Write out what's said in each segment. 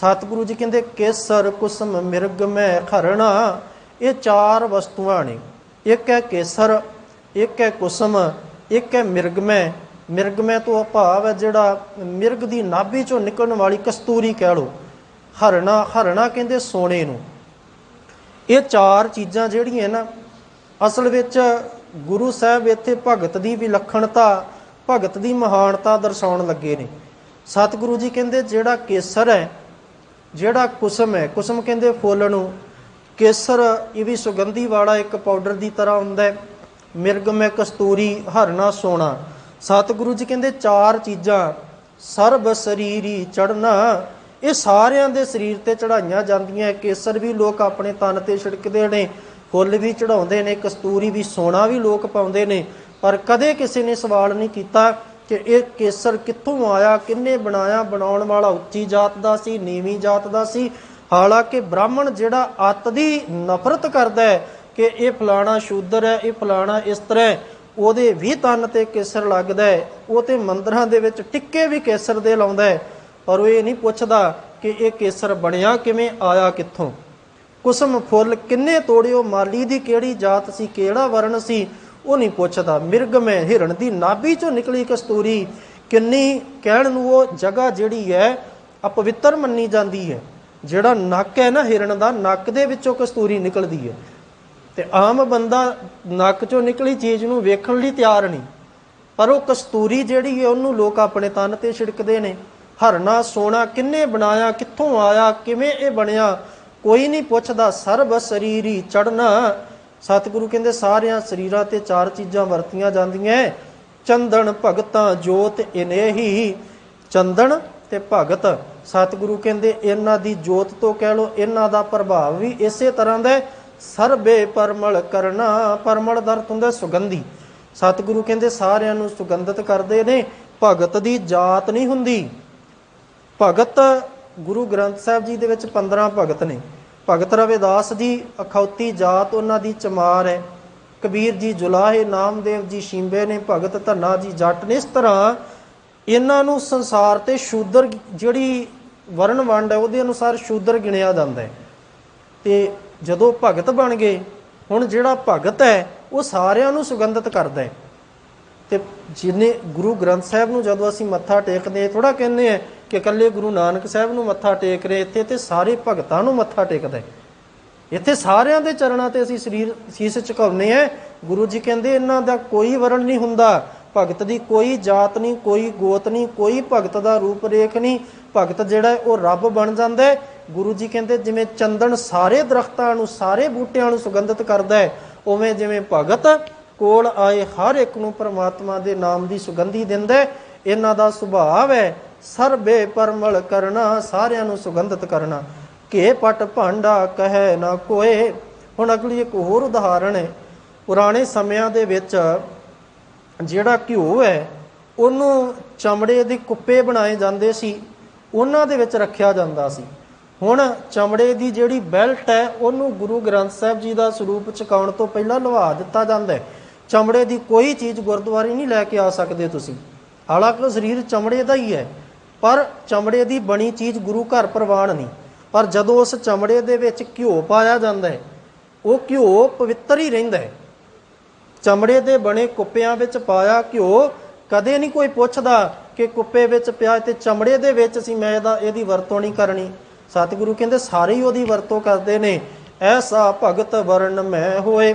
ਸਤਿਗੁਰੂ ਜੀ ਕਹਿੰਦੇ, ਕੇਸਰ ਕੁਸਮ ਮਿਰਗ ਮੈਂ ਖਰਣਾ, ਇਹ ਚਾਰ ਵਸਤੂਆਂ ਨੇ। ਇੱਕ ਹੈ ਕੇਸਰ, ਇੱਕ ਹੈ ਕੁਸਮ, ਇੱਕ ਹੈ ਮਿਰਗਮੈ ਮਿਰਗਮੈ ਤੋਂ ਭਾਵ ਹੈ ਜਿਹੜਾ ਮਿਰਗ ਦੀ ਨਾਭੀ ਚੋਂ ਨਿਕਲਣ ਵਾਲੀ ਕਸਤੂਰੀ ਕਹਿ ਲੋ ਹਰਣਾ ਹਰਣਾ ਕਹਿੰਦੇ ਸੋਨੇ ਨੂੰ। ਇਹ ਚਾਰ ਚੀਜ਼ਾਂ ਜਿਹੜੀਆਂ ਨਾ, ਅਸਲ ਵਿੱਚ ਗੁਰੂ ਸਾਹਿਬ ਇੱਥੇ ਭਗਤ ਦੀ ਵਿਲੱਖਣਤਾ, ਭਗਤ ਦੀ ਮਹਾਨਤਾ ਦਰਸਾਉਣ ਲੱਗੇ ਨੇ। ਸਤਿਗੁਰੂ ਜੀ ਕਹਿੰਦੇ, ਜਿਹੜਾ ਕੇਸਰ ਹੈ ਜਿਹੜਾ ਕੁਸਮ ਹੈ, ਕੁਸਮ ਕਹਿੰਦੇ ਫੁੱਲ ਨੂੰ, ਕੇਸਰ ਇਹ ਵੀ ਸੁਗੰਧੀ ਵਾਲਾ ਇੱਕ ਪਾਊਡਰ ਦੀ ਤਰ੍ਹਾਂ ਹੁੰਦਾ ਹੈ। ਮਿਰਗਮੈ ਕਸਤੂਰੀ, ਹਰਨਾ ਸੋਨਾ ਸਤਿਗੁਰੂ ਜੀ ਕਹਿੰਦੇ ਚਾਰ ਚੀਜ਼ਾਂ, ਸਰਬ ਸਰੀਰੀ ਚੜਨਾ ਇਹ ਸਾਰਿਆਂ ਦੇ ਸਰੀਰ ਤੇ ਚੜਾਈਆਂ ਜਾਂਦੀਆਂ ਕੇਸਰ ਵੀ ਲੋਕ ਆਪਣੇ ਤਨ ਤੇ ਛਿੜਕਦੇ ਨੇ, ਫੁੱਲ ਵੀ ਚੜਾਉਂਦੇ ਨੇ, ਕਸਤੂਰੀ ਵੀ ਸੋਨਾ ਵੀ ਲੋਕ ਪਾਉਂਦੇ ਨੇ। ਪਰ ਕਦੇ ਕਿਸੇ ਨੇ ਸਵਾਲ ਨਹੀਂ ਕੀਤਾ ਕਿ ਇਹ ਕੇਸਰ ਕਿੱਥੋਂ ਆਇਆ ਕਿੰਨੇ ਬਣਾਇਆ ਬਣਾਉਣ ਵਾਲਾ ਉੱਚੀ ਜਾਤ ਦਾ ਸੀ ਨੀਵੀਂ ਜਾਤ ਦਾ ਸੀ। ਹਾਲਾਂਕਿ ਬ੍ਰਾਹਮਣ ਜਿਹੜਾ ਅੱਤ ਦੀ ਨਫ਼ਰਤ ਕਰਦਾ ਹੈ ਕਿ ਇਹ ਫਲਾਣਾ ਸ਼ੂਦਰ ਹੈ ਇਹ ਫਲਾਣਾ ਇਸ ਤਰ੍ਹਾਂ ਹੈ, ਉਹਦੇ ਵੀ ਤਨ ਤੇ ਕੇਸਰ ਲੱਗਦਾ ਹੈ ਉਹ ਤੇ ਮੰਦਰਾਂ ਦੇ ਵਿੱਚ ਟਿੱਕੇ ਵੀ ਕੇਸਰ ਦੇ ਲਾਉਂਦਾ ਹੈ। ਪਰ ਉਹ ਇਹ ਨਹੀਂ ਪੁੱਛਦਾ ਕਿ ਇਹ ਕੇਸਰ ਬਣਿਆ ਕਿਵੇਂ ਆਇਆ ਕਿੱਥੋਂ। ਕੁਸਮ ਫੁੱਲ ਕਿੰਨੇ ਤੋੜਿਓ ਮਾਲੀ ਦੀ ਕਿਹੜੀ ਜਾਤ ਸੀ ਕਿਹੜਾ ਵਰਣ ਸੀ ਉਹ ਨਹੀਂ ਪੁੱਛਦਾ। ਮਿਰਗ ਮੈਂ ਹਿਰਣ ਦੀ ਨਾਭੀ ਚੋਂ ਨਿਕਲੀ ਕਸਤੂਰੀ ਕਿੰਨੀ ਕਹਿਣ ਨੂੰ ਉਹ ਜਗ੍ਹਾ ਜਿਹੜੀ ਹੈ, ਅਪਵਿੱਤਰ ਮੰਨੀ ਜਾਂਦੀ ਹੈ। ਜਿਹੜਾ ਨੱਕ ਹੈ ਨਾ ਹਿਰਣ ਦਾ, ਨੱਕ ਦੇ ਵਿੱਚੋਂ ਕਸਤੂਰੀ ਨਿਕਲਦੀ ਹੈ। ਤੇ ਆਮ ਬੰਦਾ ਨੱਕ ਚੋਂ ਨਿਕਲੀ ਚੀਜ਼ ਨੂੰ ਵੇਖਣ ਲਈ ਤਿਆਰ ਨਹੀਂ। ਪਰ ਉਹ ਕਸਤੂਰੀ ਜਿਹੜੀ ਹੈ, ਉਹਨੂੰ ਲੋਕ ਆਪਣੇ ਤਨ ਤੇ ਛਿੜਕਦੇ ਨੇ। ਹਰਨਾ ਸੋਨਾ ਕਿੰਨੇ ਬਣਾਇਆ, ਕਿੱਥੋਂ ਆਇਆ, ਕਿਵੇਂ ਇਹ ਬਣਿਆ, ਕੋਈ ਨਹੀਂ ਪੁੱਛਦਾ। ਸਰਬ ਸਰੀਰੀ ਚੜਨਾ ਸਤਿਗੁਰੂ ਕਹਿੰਦੇ, ਸਾਰਿਆਂ ਸਰੀਰਾਂ ਤੇ ਚਾਰ ਚੀਜ਼ਾਂ ਵਰਤੀਆਂ ਜਾਂਦੀਆਂ ਚੰਦਨ, ਭਗਤਾਂ, ਜੋਤ, ਇਨੇਹੀ ਚੰਦਨ ਤੇ ਭਗਤ। ਸਤਿਗੁਰੂ ਕਹਿੰਦੇ, ਇਹਨਾਂ ਦੀ ਜੋਤ ਤੋਂ ਕਹਿ ਲੋ ਇਹਨਾਂ ਦਾ ਪ੍ਰਭਾਵ ਵੀ ਇਸੇ ਤਰ੍ਹਾਂ ਦਾ ਸਰਬੇ ਪਰਮਲ ਕਰਨਾ, ਪਰਮਲ ਦਾ ਅਰਥ ਹੁੰਦਾ ਸੁਗੰਧੀ। ਸਤਿਗੁਰੂ ਕਹਿੰਦੇ, ਸਾਰਿਆਂ ਨੂੰ ਸੁਗੰਧਿਤ ਕਰਦੇ ਨੇ, ਭਗਤ ਦੀ ਜਾਤ ਨਹੀਂ ਹੁੰਦੀ। ਭਗਤ, ਗੁਰੂ ਗ੍ਰੰਥ ਸਾਹਿਬ ਜੀ ਦੇ ਵਿੱਚ 15 ਭਗਤ ਨੇ। ਭਗਤ ਰਵਿਦਾਸ ਜੀ ਅਖੌਤੀ ਜਾਤ ਉਹਨਾਂ ਦੀ ਚਮਾਰ ਹੈ। ਕਬੀਰ ਜੀ ਜੁਲਾਹੇ, ਨਾਮਦੇਵ ਜੀ ਸ਼ਿੰਬੇ ਨੇ, ਭਗਤ ਧੰਨਾ ਜੀ ਜੱਟ ਨੇ। ਇਸ ਤਰ੍ਹਾਂ ਇਹਨਾਂ ਨੂੰ ਸੰਸਾਰ ਤੇ ਸ਼ੂਦਰ ਜਿਹੜੀ ਵਰਣ ਵੰਡ ਹੈ, ਉਹਦੇ ਅਨੁਸਾਰ ਸ਼ੂਦਰ ਗਿਣਿਆ ਜਾਂਦਾ ਹੈ। ਤੇ ਜਦੋਂ ਭਗਤ ਬਣ ਗਏ, ਹੁਣ ਜਿਹੜਾ ਭਗਤ ਹੈ, ਉਹ ਸਾਰਿਆਂ ਨੂੰ ਸੁਗੰਧਿਤ ਕਰਦਾ ਹੈ। ਤੇ ਜਿਨੇ ਗੁਰੂ ਗ੍ਰੰਥ ਸਾਹਿਬ ਨੂੰ ਜਦੋਂ ਅਸੀਂ ਮੱਥਾ ਟੇਕਦੇ ਥੋੜਾ ਕਹਿੰਦੇ ਆ ਕਿ ਇਕੱਲੇ ਗੁਰੂ ਨਾਨਕ ਸਾਹਿਬ ਨੂੰ ਮੱਥਾ ਟੇਕ ਰਹੇ, ਇੱਥੇ ਤੇ ਸਾਰੇ ਭਗਤਾਂ ਨੂੰ ਮੱਥਾ ਟੇਕਦਾ ਇੱਥੇ ਸਾਰਿਆਂ ਦੇ ਚਰਨਾਂ ਤੇ ਅਸੀਂ ਸਰੀਰ, ਸੀਸ ਝੁਕਾਉਂਦੇ ਆ ਗੁਰੂ ਜੀ ਕਹਿੰਦੇ, ਇਹਨਾਂ ਦਾ ਕੋਈ ਵਰਣ ਨਹੀਂ ਹੁੰਦਾ। ਭਗਤ ਦੀ ਕੋਈ ਜਾਤ ਨਹੀਂ, ਕੋਈ ਗੋਤ ਨਹੀਂ, ਕੋਈ ਭਗਤ ਦਾ ਰੂਪ ਰੇਖ ਨਹੀਂ। ਭਗਤ ਜਿਹੜਾ ਉਹ ਰੱਬ ਬਣ ਜਾਂਦਾ ਹੈ। ਗੁਰੂ ਜੀ ਕਹਿੰਦੇ, ਜਿਵੇਂ ਚੰਦਨ ਸਾਰੇ ਦਰਖਤਾਂ ਨੂੰ, ਸਾਰੇ ਬੂਟਿਆਂ ਨੂੰ ਸੁਗੰਧਿਤ ਕਰਦਾ ਹੈ, ਉਵੇਂ ਜਿਵੇਂ ਭਗਤ ਕੋਲ ਆਏ ਹਰ ਇੱਕ ਨੂੰ ਪਰਮਾਤਮਾ ਦੇ ਨਾਮ ਦੀ ਸੁਗੰਧੀ ਦਿੰਦਾ ਇਹਨਾਂ ਦਾ ਸੁਭਾਅ ਹੈ ਸਰਬੇ ਪਰਮਲ ਕਰਨਾ, ਸਾਰਿਆਂ ਨੂੰ ਸੁਗੰਧਿਤ ਕਰਨਾ। ਘੇ ਪਟ ਭਾਂਡਾ ਕਹੈ ਨਾ ਕੋਏ। ਹੁਣ ਅਗਲੀ ਇੱਕ ਹੋਰ ਉਦਾਹਰਣ ਹੈ। ਪੁਰਾਣੇ ਸਮਿਆਂ ਦੇ ਵਿੱਚ ਜਿਹੜਾ ਘਿਓ ਹੈ, ਉਹਨੂੰ ਚਮੜੇ ਦੇ ਕੁੱਪੇ ਬਣਾਏ ਜਾਂਦੇ ਸੀ। ਉਹਨਾਂ ਦੇ ਵਿੱਚ ਰੱਖਿਆ ਜਾਂਦਾ ਸੀ। ਹੁਣ ਚਮੜੇ ਦੀ ਜਿਹੜੀ ਬੈਲਟ ਹੈ, ਉਹਨੂੰ ਗੁਰੂ ਗ੍ਰੰਥ ਸਾਹਿਬ ਜੀ ਦਾ ਸਰੂਪ ਚਕਾਉਣ ਤੋਂ ਪਹਿਲਾਂ ਲਵਾ ਦਿੱਤਾ ਜਾਂਦਾ ਹੈ। ਚਮੜੇ ਦੀ ਕੋਈ ਚੀਜ਼ ਗੁਰਦੁਆਰੇ ਨਹੀਂ ਲੈ ਕੇ ਆ ਸਕਦੇ ਤੁਸੀਂ। ਹਾਲਾਂਕਿ ਸਰੀਰ ਚਮੜੇ ਦਾ ਹੀ ਹੈ। ਪਰ ਚਮੜੇ ਦੀ ਬਣੀ ਚੀਜ਼ ਗੁਰੂ ਘਰ ਪ੍ਰਵਾਨ ਨਹੀਂ। ਪਰ ਜਦੋਂ ਉਸ ਚਮੜੇ ਦੇ ਵਿੱਚ ਘਿਓ ਪਾਇਆ ਜਾਂਦਾ ਹੈ, ਉਹ ਘਿਓ ਪਵਿੱਤਰ ਹੀ ਰਹਿੰਦਾ ਹੈ। ਚਮੜੇ ਦੇ ਬਣੇ ਕੁੱਪਿਆਂ ਵਿੱਚ ਪਾਇਆ ਘਿਓ ਕਦੇ ਨਹੀਂ ਕੋਈ ਪੁੱਛਦਾ ਕਿ ਕੁੱਪੇ ਵਿੱਚ ਪਿਆ ਤੇ ਚਮੜੇ ਦੇ ਵਿੱਚ ਅਸੀਂ ਮੈਂ ਇਹਦਾ ਇਹਦੀ ਵਰਤੋਂ ਨਹੀਂ ਕਰਨੀ। ਸਤਿਗੁਰੂ ਕਹਿੰਦੇ, ਸਾਰੇ ਹੀ ਉਹਦੀ ਵਰਤੋਂ ਕਰਦੇ ਨੇ। ਐਸਾ ਭਗਤ ਵਰਨ ਮੈਂ ਹੋਏ।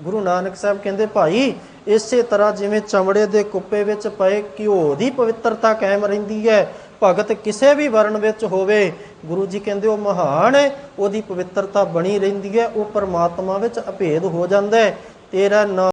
ਗੁਰੂ ਨਾਨਕ ਸਾਹਿਬ ਕਹਿੰਦੇ, ਭਾਈ, ਇਸੇ ਤਰ੍ਹਾਂ ਜਿਵੇਂ ਚਮੜੇ ਦੇ ਕੁੱਪੇ ਵਿੱਚ ਪਏ ਘਿਓ ਦੀ ਪਵਿੱਤਰਤਾ ਕਾਇਮ ਰਹਿੰਦੀ ਹੈ ਭਗਤ ਕਿਸੇ ਵੀ ਵਰਣ ਵਿੱਚ ਹੋਵੇ, ਗੁਰੂ ਜੀ ਕਹਿੰਦੇ ਉਹ ਮਹਾਨ ਹੈ, ਉਹਦੀ ਪਵਿੱਤਰਤਾ ਬਣੀ ਰਹਿੰਦੀ ਹੈ, ਉਹ ਪਰਮਾਤਮਾ ਵਿੱਚ ਅਭੇਦ ਹੋ ਜਾਂਦਾ ਹੈ। ਤੇਰਾ ਨਾਮ